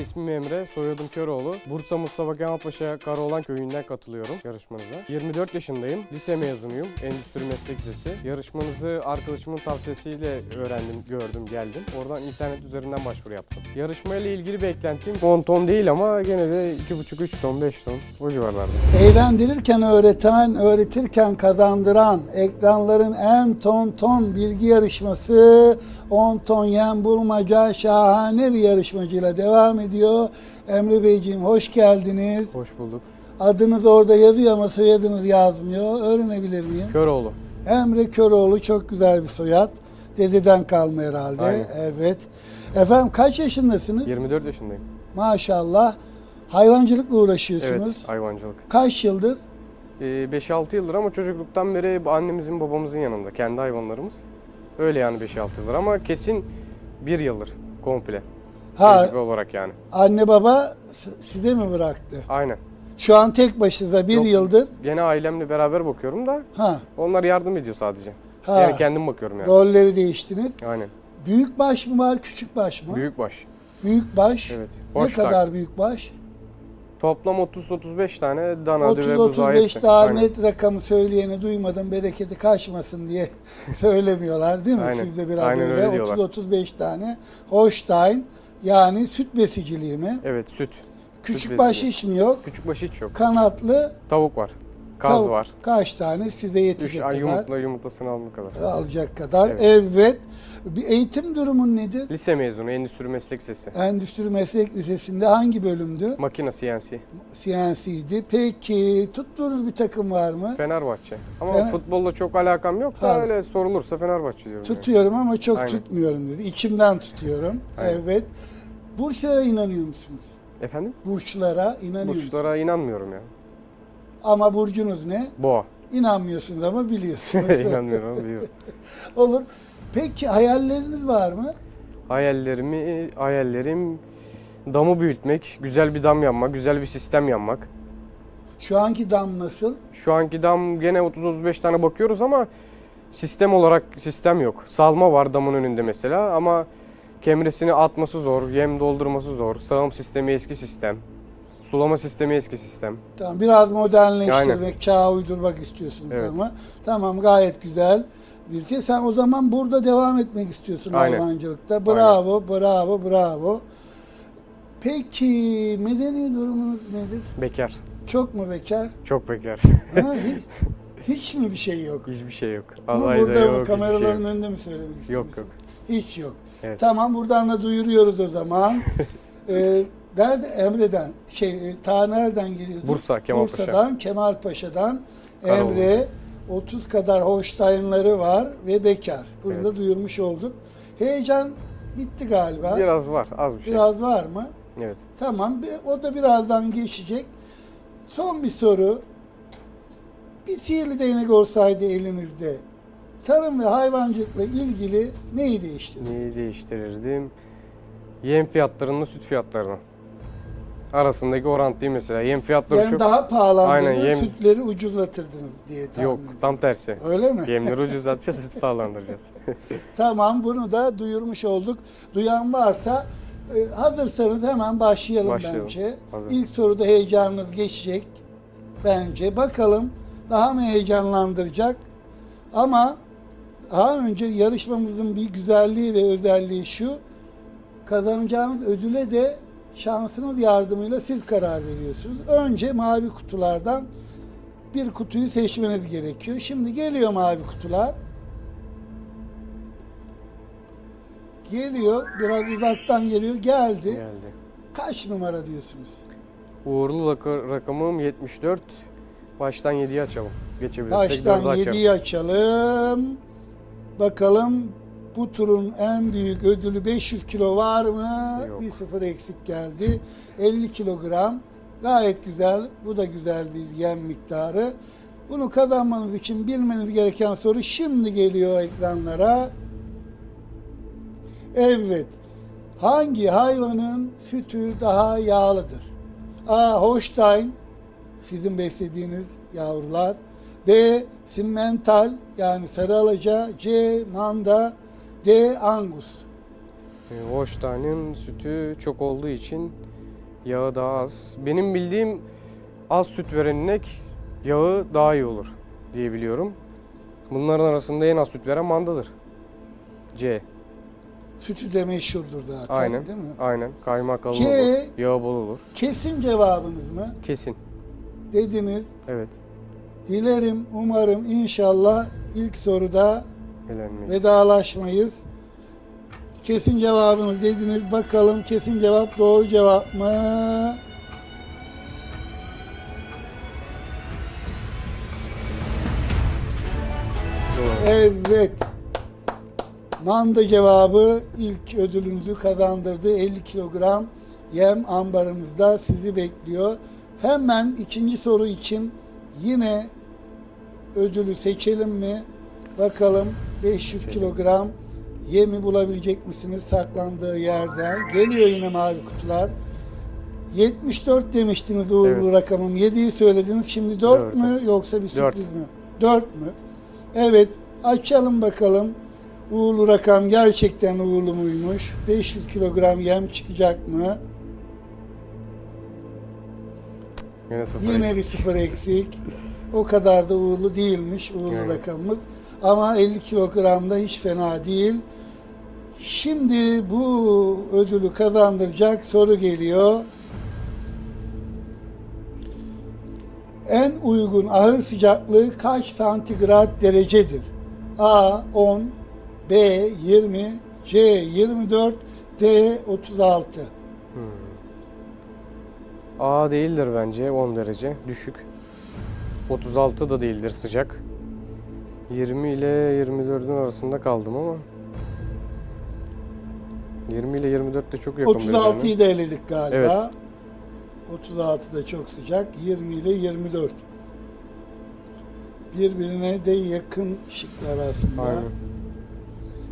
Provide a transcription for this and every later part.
ismim Emre, soyadım Köroğlu. Bursa Mustafa Kemal Paşa Karaoğlan köyünden katılıyorum yarışmanıza. 24 yaşındayım, lise mezunuyum, Endüstri Meslek Lisesi. Yarışmanızı arkadaşımın tavsiyesiyle öğrendim, gördüm, geldim. Oradan internet üzerinden başvuru yaptım. Yarışmayla ilgili beklentim 10 ton değil ama gene de 2,5-3 ton, 5 ton o civarlarda. Eğlendirirken öğreten, öğretirken kazandıran ekranların en ton ton bilgi yarışması 10 ton yem bulmaca şahane bir yarışmacıyla devam ediyor. Emre Beyciğim hoş geldiniz. Hoş bulduk. Adınız orada yazıyor ama soyadınız yazmıyor. Öğrenebilir miyim? Köroğlu. Emre Köroğlu çok güzel bir soyad. Dededen kalma herhalde. Aynen. Evet. Efendim kaç yaşındasınız? 24 yaşındayım. Maşallah. Hayvancılıkla Evet, uğraşıyorsunuz. hayvancılık. Kaç yıldır? Ee, 5-6 yıldır ama çocukluktan beri annemizin babamızın yanında kendi hayvanlarımız. Öyle yani 5-6 yıldır ama kesin bir yıldır komple. Ha, Tecrübe olarak yani. anne baba size mi bıraktı? Aynen. Şu an tek başınıza bir Yok. yıldır. Gene ailemle beraber bakıyorum da Ha, onlar yardım ediyor sadece. ha. Yani kendim bakıyorum yani. Rolleri değiştiniz. Aynen. Büyük baş mı var, küçük baş mı? Büyük, Büyük baş. evet. Ne Hoş tak. kadar büyük baş? Toplam 30-35 tane dana buzağı 30-35 hepsi. daha Aynen. net rakamı söyleyeni duymadım bereketi kaçmasın diye söylemiyorlar değil mi? Aynen. Sizde biraz Aynen öyle. öyle diyorlar. 30-35 tane Holstein yani süt besiciliği mi? Evet süt. Küçük baş hiç mi yok? Küçük baş hiç yok. Kanatlı Tavuk var. Kaz tavuk var. Kaç tane size Üç yetecek ay kadar yumurtla yumurtasını almak kadar. alacak kadar. Evet. Bir eğitim durumun nedir? Lise mezunu, endüstri meslek sesi. Endüstri Meslek Lisesi'nde hangi bölümdü? Makine CNC. CNC'di. Peki tuttuğunuz bir takım var mı? Fenerbahçe. Ama Fener- futbolla çok alakam yok da Ha. öyle sorulursa Fenerbahçe diyorum. yani. Tutuyorum ama çok Aynen. tutmuyorum dedi. İçimden tutuyorum. Aynen. Evet. Burçlara inanıyor musunuz? Efendim? Burçlara inanıyor musunuz? Burçlara inanmıyorum ya. Ama burcunuz ne? Boğa. İnanmıyorsunuz ama biliyorsunuz. İnanmıyorum ama biliyorum. Olur. Peki hayalleriniz var mı? Hayallerimi, hayallerim damı büyütmek, güzel bir dam yapmak, güzel bir sistem yapmak. Şu anki dam nasıl? Şu anki dam gene 30-35 tane bakıyoruz ama sistem olarak sistem yok. Salma var damın önünde mesela ama kemresini atması zor, yem doldurması zor. Sağım sistemi eski sistem. Sulama sistemi eski sistem. Tamam biraz modernleştirmek, Aynen. çağa uydurmak istiyorsunuz Evet. ama. Tamam gayet güzel bir şey. Sen o zaman burada devam etmek istiyorsun Aynen. hayvancılıkta. Bravo, bravo, bravo. Peki medeni durumunuz nedir? Bekar. Çok mu bekar? Çok bekar. Ha, hiç, hiç mi bir şey yok? Hiçbir şey yok. Ama Alayda burada yok, şey kameraların yok. önünde mi söylemek istiyorsun? Yok yok. Hiç yok. Evet. Tamam buradan da duyuruyoruz o zaman. ee, nerede Emre'den şey e, ta nereden geliyordu? Bursa, Kemalpaşa. Bursa'dan Kemalpaşa'dan Karaoğlan. Emre 30 kadar Holstein'ları var ve bekar. Bunu da Evet. duyurmuş olduk. Heyecan bitti galiba. Biraz, Biraz var, az bir şey. var mı? Evet. Tamam o da birazdan geçecek. Son bir soru. Bir sihirli değnek olsaydı elinizde tarım ve hayvancılıkla ilgili neyi değiştirir? Neyi değiştirirdim? Yem fiyatlarını, süt fiyatlarını. Arasındaki orantıyı mesela. Yem fiyatları Yani çok... daha pahalandırır, Aynen, yem- sütleri ucuzlatırdınız diye tahmin Yok, ediyorum. tam tersi. Öyle mi? Yemleri ucuzlatacağız, süt pahalandıracağız. Tamam bunu da duyurmuş olduk. Duyan varsa e, hazırsanız hemen başlayalım, Başlayalım. bence. Hazır. İlk soruda heyecanınız geçecek bence. Bakalım daha mı heyecanlandıracak? Ama daha önce yarışmamızın bir güzelliği ve özelliği şu. Kazanacağınız ödüle de şansınız yardımıyla siz karar veriyorsunuz. Önce mavi kutulardan bir kutuyu seçmeniz gerekiyor. Şimdi geliyor mavi kutular. Geliyor. Biraz uzaktan geliyor. Geldi. Geldi. Kaç numara diyorsunuz? Uğurlu rakamım 74. Baştan 7'yi açalım. Geçebilirsek Baştan 4'ü açarız. 7'yi açalım. Bakalım bu turun en büyük ödülü 500 kilo var mı? Yok. Bir sıfır eksik geldi. 50 kilogram. Gayet güzel. Bu da güzel bir yem miktarı. Bunu kazanmanız için bilmeniz gereken soru şimdi geliyor ekranlara. Evet. Hangi hayvanın sütü daha yağlıdır? A. Holstein, sizin beslediğiniz yavrular. B. Simmental yani sarı alaca. C. Manda. D. Angus. E, Holstein'in sütü çok olduğu için yağı daha az. Benim bildiğim az süt veren inek yağı daha iyi olur diye biliyorum. Bunların arasında en az süt veren mandadır. C. Sütü de meşhurdur zaten Aynen. değil mi? Aynen. Kaymak kalın olur. Yağı bol olur. Kesin cevabınız mı? Kesin. Dediniz. Evet. Dilerim, umarım inşallah ilk soruda Elenmeyiz. vedalaşmayız. Kesin cevabınız dediniz. Bakalım kesin cevap doğru cevap mı? Evet. Manda cevabı ilk ödülünüzü kazandırdı. 50 kilogram yem ambarımızda sizi bekliyor. Hemen ikinci soru için yine ödülü seçelim mi? Bakalım 500 kilogram yemi bulabilecek misiniz saklandığı yerden? Geliyor yine mavi kutular. 74 demiştiniz uğurlu Evet. rakamım. 7'yi söylediniz. Şimdi 4 Dört. mü yoksa bir sürpriz mi? 4 mü? Evet. Açalım bakalım. Uğurlu rakam gerçekten uğurlu muymuş? 500 kilogram yem çıkacak mı? Yine sıfır Yine eksik. bir sıfır eksik. O kadar da uğurlu değilmiş uğurlu Evet. rakamımız. Ama 50 kilogramda hiç fena değil. Şimdi bu ödülü kazandıracak soru geliyor. En uygun ahır sıcaklığı kaç santigrat derecedir? A 10, B 20, C 24, D 36. A değildir bence 10 derece düşük. 36 da değildir sıcak. 20 ile 24'ün arasında kaldım ama 20 ile 24 de çok yakın birbirine. 36'yı da eledik galiba. Evet. 36 da çok sıcak. 20 ile 24. Birbirine de yakın şıklar aslında. Aynen.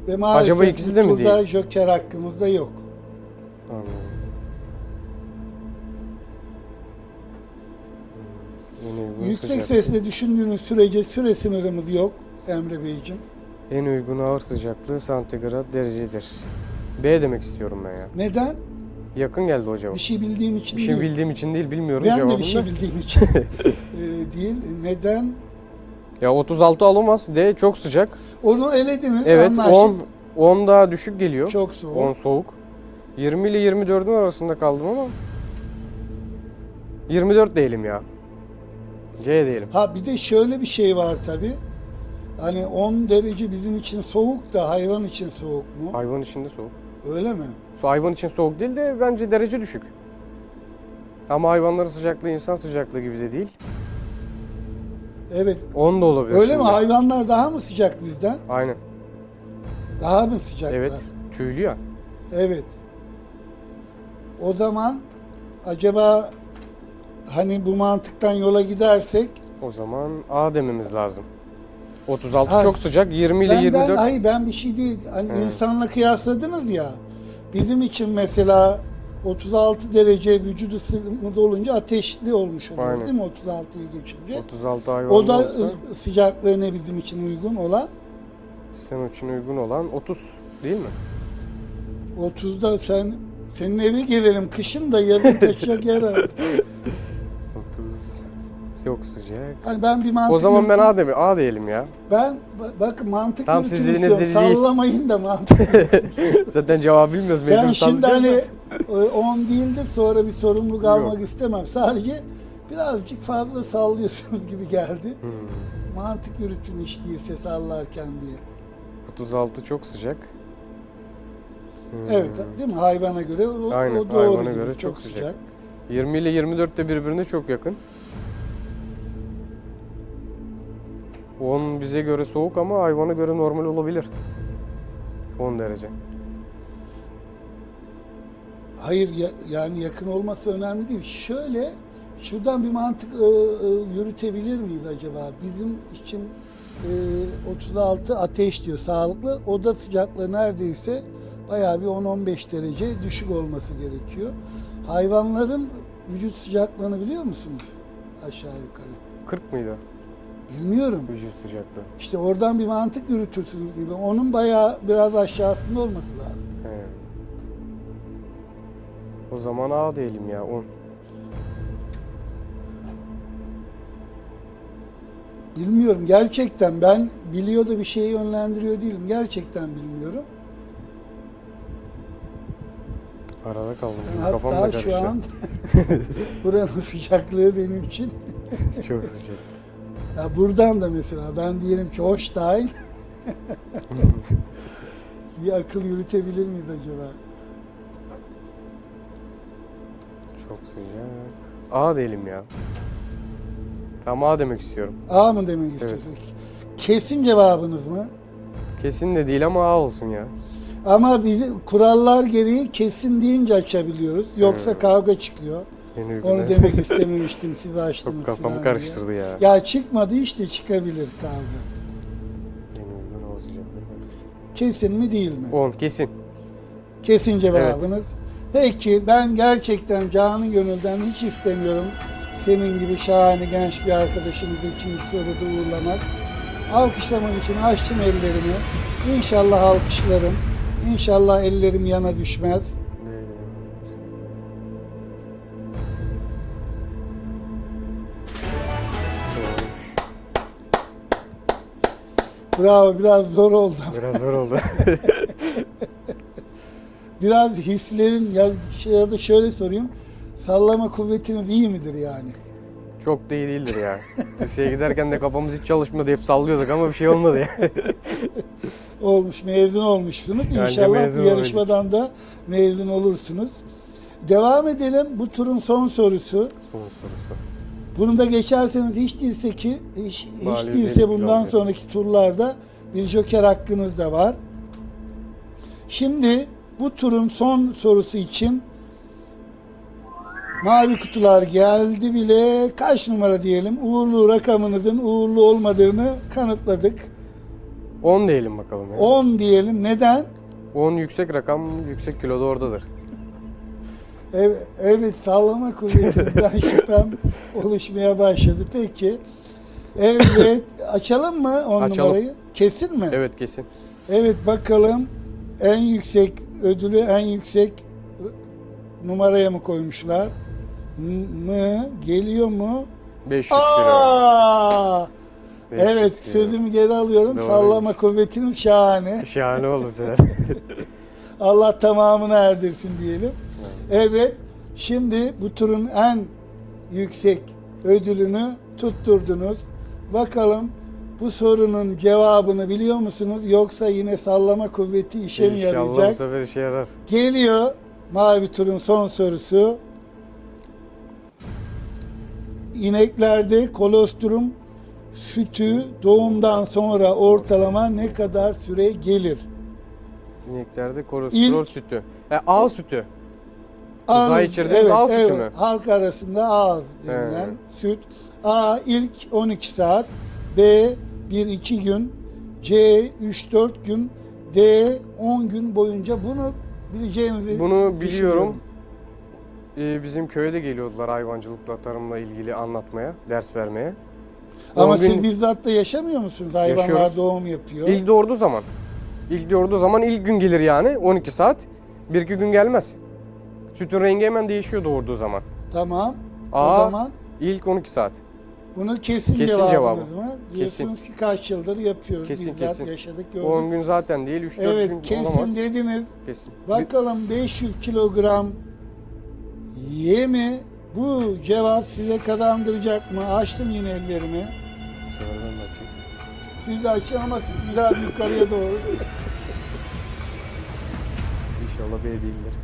Ve maalesef Acaba ikisi de mi değil? joker hakkımızda yok. Anladım. Yüksek sesle düşündüğünüz sürece süre sınırımız yok Emre Beyciğim. En uygun ağır sıcaklığı santigrat derecedir. B demek istiyorum ben ya. Neden? Yakın geldi cevap. Bir şey bildiğim için Bir şey değil. bildiğim için değil bilmiyorum ben de cevabını. bir şey bildiğim için e, değil. Neden? Ya 36 alamaz. D çok sıcak. Onu elediniz. Evet anlaştık. 10 10 daha düşük geliyor. Çok soğuk. 10 soğuk. 20 ile 24'ün arasında kaldım ama 24 değilim ya. C değilim. Ha bir de şöyle bir şey var tabi. Hani 10 derece bizim için soğuk da hayvan için soğuk mu? Hayvan içinde soğuk. Öyle mi? Su hayvan için soğuk değil de bence derece düşük. Ama hayvanların sıcaklığı insan sıcaklığı gibi de değil. Evet. 10 da olabilir Öyle mi? şimdi. Hayvanlar daha mı sıcak bizden? Aynen. Daha mı sıcaklar? Evet. Tüylü ya. Evet. O zaman acaba hani bu mantıktan yola gidersek O zaman A dememiz lazım. 36 Ha, çok sıcak. 20 ile ben, 24 ben hayır ben bir şey değil. Hani He. insanla kıyasladınız ya. Bizim için mesela 36 derece vücudu ısımında olunca ateşli olmuş oluyor Aynen. değil mi 36'yı geçince? 36 hayvan O da olsa ı- sıcaklığı ne bizim için uygun olan? senin için uygun olan 30 değil mi? 30'da sen senin eve gelelim kışın da yazın taşacak yer ar. 30 çok sıcak. Hani ben bir mantık O zaman ben A, demi A diyelim ya. Ben ba- bakın mantık Tamam, siz dediğiniz dedi. Sallamayın da mantık. Zaten cevabı bilmiyoruz. ben şimdi hani da. e, 10 değildir sonra bir sorumluluk almak Yok. istemem. Sadece birazcık fazla sallıyorsunuz gibi geldi. Hmm. Mantık yürütün iş değilse sallarken diye. 36 çok sıcak. Hmm. Evet değil mi? Hayvana göre o, Aynen, o doğru hayvana gibi. göre çok, çok sıcak. sıcak. 20 ile 24 de birbirine çok yakın. 10 bize göre soğuk ama hayvana göre normal olabilir. 10 derece. Hayır ya- yani yakın olması önemli değil. Şöyle şuradan bir mantık e, e, yürütebilir miyiz acaba? Bizim için e, 36 ateş diyor sağlıklı. Oda sıcaklığı neredeyse bayağı bir 10-15 derece düşük olması gerekiyor. Hayvanların vücut sıcaklığını biliyor musunuz? Aşağı yukarı. 40 mıydı Bilmiyorum. vücut sıcaklığı? İşte oradan bir mantık yürütürsünüz gibi. Onun bayağı biraz aşağısında olması lazım. He. O zaman A diyelim ya 10. Bilmiyorum gerçekten ben biliyor da bir şeyi yönlendiriyor değilim. Gerçekten bilmiyorum. Arada kaldım. Ben Şimdi kafam da hatta karıştı. şu an buranın sıcaklığı benim için. Çok sıcak. Ya buradan da mesela ben diyelim ki Hoştayn bir akıl yürütebilir miyiz acaba? Çok sıcak. A diyelim ya. Tamam A demek istiyorum. A mı demek istiyorsunuz? Kesin cevabınız mı? Kesin de değil ama A olsun ya. Ama biz kurallar gereği kesin deyince açabiliyoruz. Yoksa Hmm. kavga çıkıyor. Yeni Onu demek istememiştim siz açtınız Çok kafamı karıştırdı ya. diye. Ya çıkmadı işte çıkabilir kavga. Yeni uygulama olacak. Kesin mi değil mi? 10 kesin. Kesin cevabınız. Peki ben gerçekten canı gönülden hiç istemiyorum senin gibi şahane genç bir arkadaşımızı ikinci soruda uğurlamak. Alkışlamak için açtım ellerimi. İnşallah alkışlarım. İnşallah ellerim yana düşmez. Bravo biraz zor oldu. Biraz zor oldu. Biraz hislerin ya, ya da şöyle sorayım. Sallama kuvvetiniz iyi midir yani? Çok da iyi değildir ya. Liseye giderken de kafamız hiç çalışmadı. Hep sallıyorduk ama bir şey olmadı ya. olmuş, mezun olmuşsunuz. İnşallah bu yarışmadan da mezun olursunuz. Devam edelim. Bu turun son sorusu. Son sorusu. Bunu da geçerseniz hiç değilse ki hiç, hiç değilse değil, bundan sonraki turlarda bir joker hakkınız da var. Şimdi bu turun son sorusu için mavi kutular geldi bile kaç numara diyelim uğurlu rakamınızın uğurlu olmadığını kanıtladık. 10 diyelim bakalım ya. 10 diyelim. Neden? 10 yüksek rakam, yüksek kiloda oradadır. Evet, evet sallama kuvvetinden şüphem oluşmaya başladı. Peki. Evet açalım mı 10 Açalım. numarayı? Kesin mi? Evet kesin. Evet bakalım en yüksek ödülü en yüksek numaraya mı koymuşlar? M- mı? Geliyor mu? 500 kilo. Aa! 500 Evet kilo. sözümü geri alıyorum. Doğru. Sallama kuvvetinin şahane. Şahane oldu sefer. Allah tamamını erdirsin diyelim. Evet. Şimdi bu turun en yüksek ödülünü tutturdunuz. Bakalım bu sorunun cevabını biliyor musunuz? Yoksa yine sallama kuvveti işe mi İnşallah bu yarayacak? sefer işe yarar. Geliyor mavi turun son sorusu. İneklerde kolostrum sütü doğumdan sonra ortalama ne kadar süre gelir? İneklerde kolesterol İlk- sütü. E, ağ sütü. Buzağı içirdiğiniz ağız sütü mü? Halk arasında ağız denilen He. süt. A ilk 12 saat, B 1-2 gün, C 3-4 gün, D 10 gün boyunca bunu bileceğinizi Bunu biliyorum. Ee, bizim köye de geliyordular hayvancılıkla, tarımla ilgili anlatmaya, ders vermeye. Ama 10 gün- siz bizzat da yaşamıyor musunuz? Hayvanlar Yaşıyoruz. doğum yapıyor. İlk doğurduğu zaman. İlk doğurduğu zaman ilk gün gelir yani 12 saat. Bir iki gün gelmez. Sütün rengi hemen değişiyor doğurduğu zaman. Tamam. A, o zaman İlk 12 saat. bunu kesin, Kesin cevabı. mı? Diyorsunuz ki kaç yıldır yapıyoruz. Kesin, bizzat kesin. yaşadık gördük. 10 gün zaten değil 3-4 evet gün kesin olamaz. dediniz. Kesin. Bakalım 500 kilogram yemi bu cevap size kazandıracak mı? Açtım yine ellerimi. Siz de açın ama biraz yukarıya doğru. İnşallah B değildir.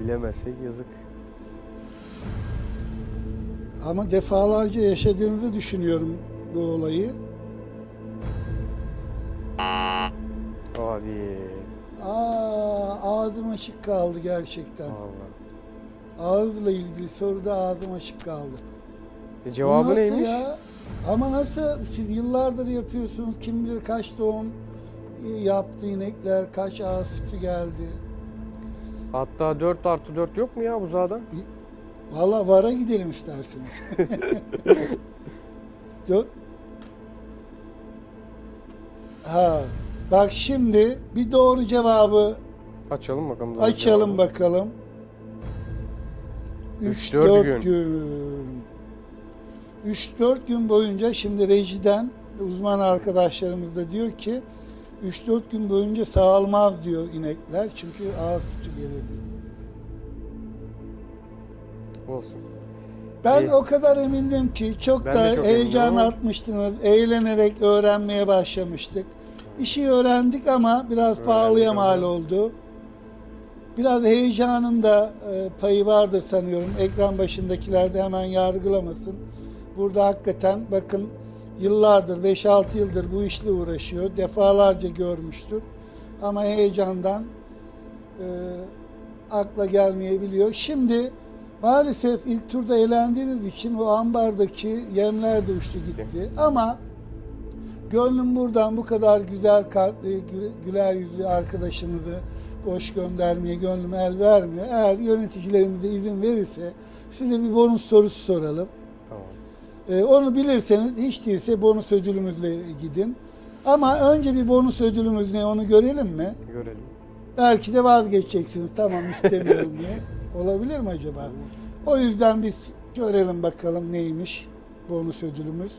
Bilemezsek yazık. Ama defalarca yaşadığınızı düşünüyorum bu olayı. Hadi. Aa, ağzım açık kaldı gerçekten. Allah. Ağızla ilgili soruda ağzım açık kaldı. E Bu cevabı nasıl neymiş? Ya? Ama nasıl? Siz yıllardır yapıyorsunuz. Kim bilir kaç doğum yaptı inekler, kaç ağız sütü geldi. Hatta 4 artı 4 yok mu ya buzağda? Valla vara gidelim isterseniz. Ha, bak şimdi bir doğru cevabı Açalım bakalım. açalım cevabı. bakalım. Üç, dört 3-4 gün. gün. 3-4 gün boyunca şimdi rejiden uzman arkadaşlarımız da diyor ki 3-4 gün boyunca sağılmaz diyor inekler çünkü ağız sütü gelir diyor. Olsun. Ben İyi. o kadar emindim ki çok Ben da çok heyecan ama- atmıştınız. Eğlenerek öğrenmeye başlamıştık. Şey öğrendik ama biraz Öğrendik pahalıya ama- mal oldu. Biraz heyecanın da e, payı vardır sanıyorum. Ekran başındakiler de hemen yargılamasın. Burada hakikaten bakın yıllardır, 5-6 yıldır bu işle uğraşıyor. Defalarca görmüştür. Ama heyecandan e, akla gelmeyebiliyor. Şimdi maalesef ilk turda eğlendiğiniz için o ambardaki yemler de uçtu gitti. Ama gönlüm buradan bu kadar güzel kalpli, gü- güler yüzlü arkadaşımızı boş göndermeye gönlüm el vermiyor. Eğer yöneticilerimiz de izin verirse size bir bonus sorusu soralım. Ee, onu bilirseniz hiç değilse bonus ödülümüzle gidin. Ama önce bir bonus ödülümüz ne onu görelim mi? Görelim. Belki de vazgeçeceksiniz. Tamam istemiyorum diye. Olabilir mi acaba? O yüzden biz görelim bakalım neymiş bonus ödülümüz.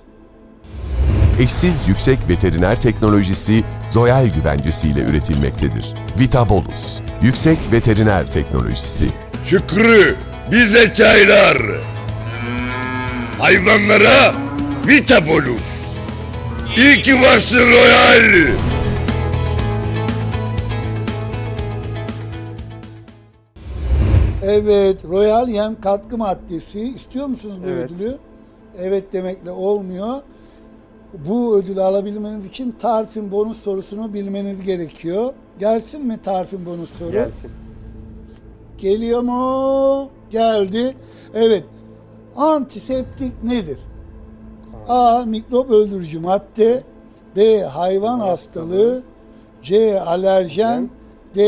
eşsiz yüksek veteriner teknolojisi Royal güvencesiyle üretilmektedir. Vitabolus, yüksek veteriner teknolojisi. Şükrü bize çaylar. Hayvanlara Vitabolus. İyi ki varsın Royal. Evet, Royal Yem katkı maddesi. İstiyor musunuz bu Evet. ödülü? Evet demekle olmuyor. Bu ödülü alabilmeniz için tarifin bonus sorusunu bilmeniz gerekiyor. Gelsin mi tarifin bonus soru? Gelsin. Geliyor mu? Geldi. Evet. Antiseptik nedir? A. Mikrop öldürücü madde. B. Hayvan hastalığı. C. Alerjen. D.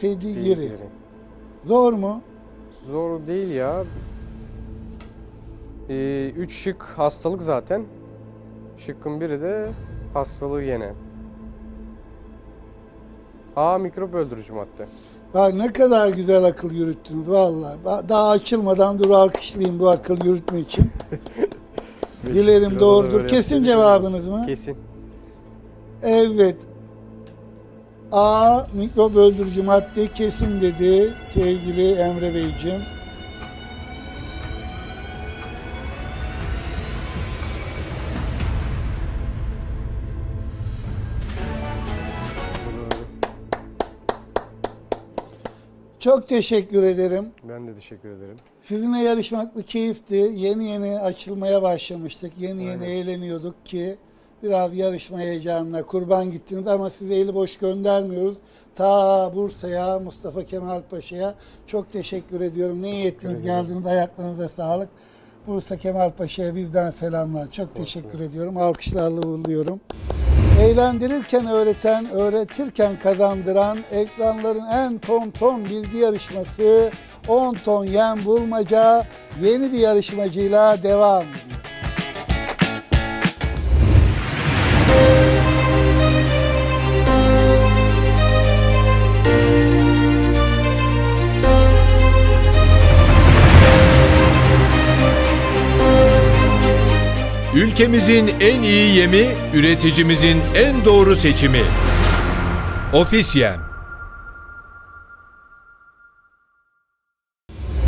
Pedigiri. Zor mu? Zor değil ya. Ee, üç şık hastalık zaten. Şıkkın biri de hastalığı yenen. A mikrop öldürücü madde. Bak ne kadar güzel akıl yürüttünüz vallahi. Ba- Daha açılmadan dur alkışlayayım bu akıl yürütme için. Dilerim doğrudur. Kesin cevabınız mı? Kesin. Evet. A mikrop öldürücü madde kesin dedi sevgili Emre Beyciğim. Çok teşekkür ederim. Ben de teşekkür ederim. Sizinle yarışmak bir keyifti. Yeni yeni açılmaya başlamıştık. Yeni yeni Aynen. eğleniyorduk ki biraz yarışma heyecanına kurban gittiniz ama sizi eli boş göndermiyoruz. Ta Bursa'ya, Mustafa Kemal Paşa'ya çok teşekkür ediyorum. Ne iyi ettiniz geldiniz. Ayaklarınıza sağlık. Bursa Kemal Paşa'ya bizden selamlar. Çok teşekkür ediyorum. Alkışlarla uğurluyorum. Eğlendirirken öğreten, öğretirken kazandıran ekranların en ton ton bilgi yarışması 10 ton yem bulmaca yeni bir yarışmacıyla devam ediyor. Ülkemizin en iyi yemi, üreticimizin en doğru seçimi. Ofis Yem.